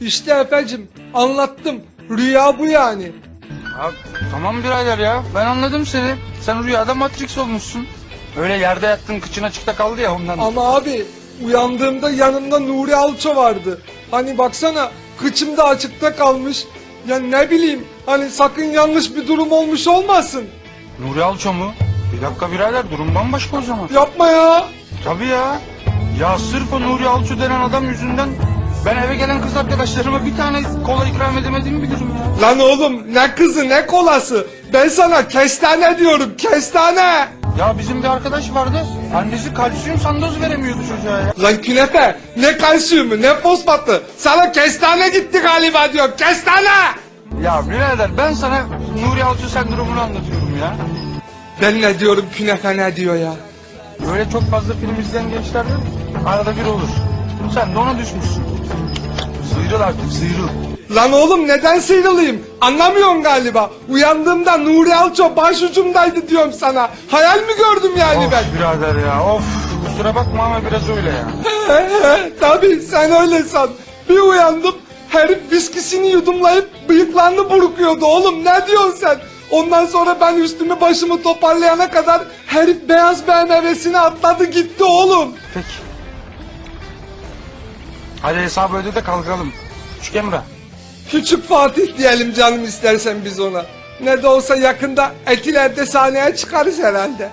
İşte efendim anlattım. Rüya bu yani. Ya, tamam birader ya ben anladım seni. Sen rüyada Matrix olmuşsun. Öyle yerde yattın kıçın açıkta kaldı ya ondan. Ama abi uyandığımda yanımda Nuri Alço vardı. Hani baksana kıçım da açıkta kalmış. Ya ne bileyim hani sakın yanlış bir durum olmuş olmasın. Nuri Alço mu? Bir dakika birader durum bambaşka o zaman. Yapma ya. Tabii ya. Ya sırf o Nuri Alço denen adam yüzünden ben eve gelen kız arkadaşlarıma bir tane kola ikram edemediğimi bilirim ya. Lan oğlum ne kızı ne kolası. Ben sana kestane diyorum kestane. Ya bizim bir arkadaş vardı. Annesi kalsiyum sandoz veremiyordu çocuğa ya. Lan künefe ne kalsiyumu ne fosfatı. Sana kestane gitti galiba diyor kestane. Ya birader ben sana Nuri Alço sendromunu anlatıyorum ya. Ben ne diyorum künefe ne diyor ya. Böyle çok fazla film izleyen gençler de arada bir olur. Sen de ona düşmüşsün. Sıyrıl artık sıyrıl. Lan oğlum neden sıyrılayım? Anlamıyorsun galiba. Uyandığımda Nuri Alço başucumdaydı diyorum sana. Hayal mi gördüm yani of ben? birader ya of. Kusura bakma ama biraz öyle ya. Tabii sen öyle san. Bir uyandım herif viskisini yudumlayıp bıyıklarını burkuyordu oğlum ne diyorsun sen? Ondan sonra ben üstümü başımı toparlayana kadar herif beyaz BMW'sini atladı gitti oğlum. Peki. Hadi hesabı öde de kalkalım. Küçük Emrah. Küçük Fatih diyelim canım istersen biz ona. Ne de olsa yakında Etiler'de sahneye çıkarız herhalde.